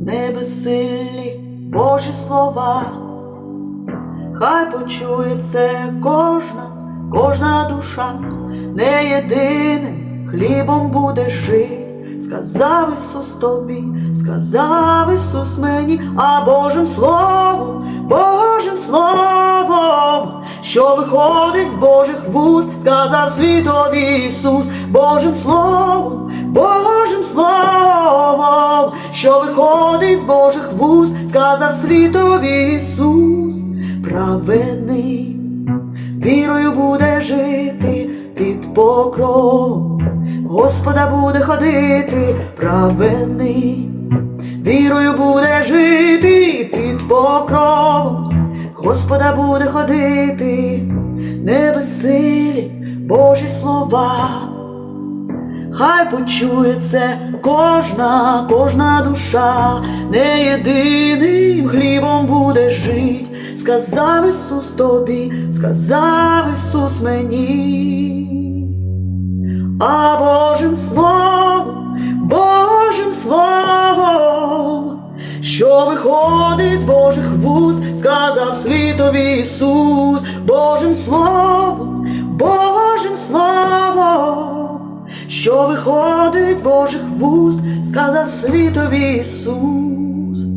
не безсилі Божі слова, хай почує це кожна, кожна душа, не єдиним хлібом буде жити. Сказав Ісус тобі, сказав Ісус мені, а Божим Словом, Божим Словом, що виходить з Божих вуст, сказав світові Ісус, Божим Словом, що виходить з Божих вуст, сказав світові Ісус, праведний, вірою буде жити під покровом. Господа буде ходити праведний, вірою буде жити під покровом, Господа буде ходити, не Божі слова. Хай почує це кожна, кожна душа, не єдиним хлібом буде жить, сказав Ісус тобі, сказав Ісус мені. А Божим Словом, Божим Словом, що виходить з Божих вуст, сказав світові Ісус, що виходить з Божих вуст, сказав світові Ісус.